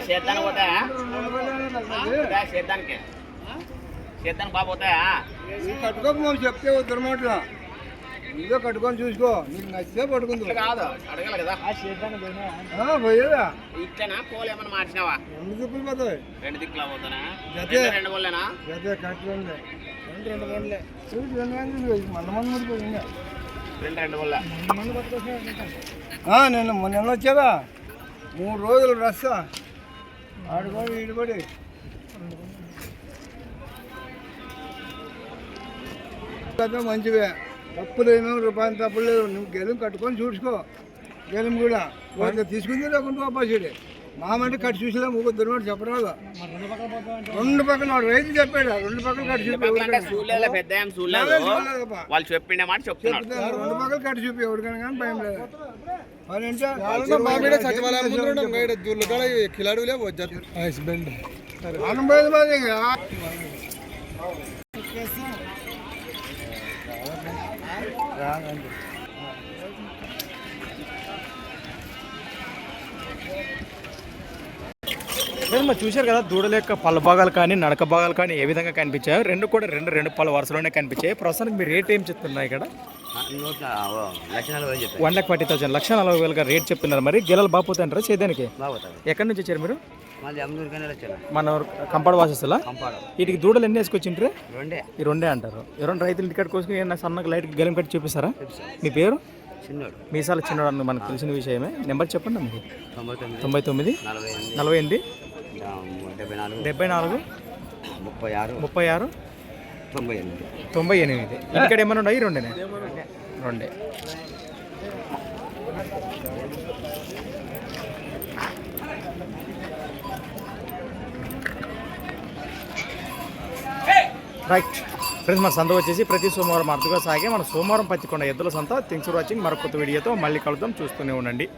शैतान होता है होता बाप होता है कटको मग शकते धर्मटला నువ్వే కట్టుకొని చూసుకో. నీకు నచ్చితే పట్టుకుంది కాదు అడగాలి కదా. పోయేదా? ఇట్లనా? పోలు మార్చినావా? రెండు దిక్కులు పోతాయి. రెండు దిక్కులా పోతానా? జతే. రెండు పోలేనా? అదే కట్టుకోండి రెండు రెండు గంటలే చూడు రెండు గంటలు మంద మంది ముడిపోయింది రెండు రెండు పోలే. నేను మొన్న వచ్చారా మూడు రోజులు రస్సా ఆడుకొని ఈడుపడి అదే మంచివే. తప్పులేమో రూపాయలు తప్పులు లేవు. నువ్వు గెలుం కట్టుకొని చూసుకో. గెలుం కూడా. వాళ్ళకి తీసుకుంది లేకుంటే వాపాసుడే మామంటే కట్టి చూసినా ముగ్గురు దుర్మాట చెప్పరాదు. రెండు పక్కల వాడు రైతు చెప్పాడు. రెండు పక్కల కట్టి పక్కన చూడలేదప్పా. వాళ్ళు చెప్పిండే మాట చెప్తున్నాడు. చెప్తే రెండు పక్కల కట్టి చూపి ఎవరికైనా కానీ భయం లేదు. అంటే అనుభవం మరి ఇంకా. Đó, 个 ఫ్రెండ్స్ మరి చూశారు కదా దూడల యొక్క పళ్ళ భాగాలు కానీ నడక భాగాలు కానీ ఏ విధంగా కనిపించాయో? రెండు కూడా రెండు రెండు పళ్ళ వరుసలోనే కనిపించాయి. ప్రస్తుతానికి మీరు రేట్ ఏం చెప్తున్నారు ఇక్కడ? One lakh forty thousand. లక్ష నలభై వేలుగా రేట్ చెప్తున్నారు మరి. గిల్లలు బాగుపోతాయంటారా చేదానికి బాగుతుంది ఎక్కడి నుంచి వచ్చారు మీరు? మన కంపౌండ్ వాసెస్లా వీటికి దూడలు ఎన్ని వేసుకొచ్చిండ్రు? రెండే. ఈ రెండే అంటారు. ఎవరైనా రైతులు ఇంటికాడ కోసుకుని ఏమన్నా సన్నగా లైట్ గెలం కట్టి చూపిస్తారా? మీ పేరు? చిన్నోడు. మీసాల చిన్నవాడు అన్న మనకు తెలిసిన విషయమే. నెంబర్ చెప్పండి మీకు తొంభై తొమ్మిది. నలభై ఎనిమిది. డెబ్బై నాలుగు. ముప్పై ఆరు. ముప్పై ఆరు. తొంభై ఎనిమిది. తొంభై ఎనిమిది. ఇక్కడ ఏమైనా ఉన్నాయి? రెండేనే? రెండే. రైట్. ఫ్రెండ్స్ మన సంత వచ్చేసి ప్రతి సోమవారం అర్థగా సాగే మన సోమవారం పత్తికొండ ఎద్దుల సంత. Thanks for watching. మరొక కొత్త వీడియోతో మళ్ళీ కలుద్దాం. చూస్తూనే ఉండండి.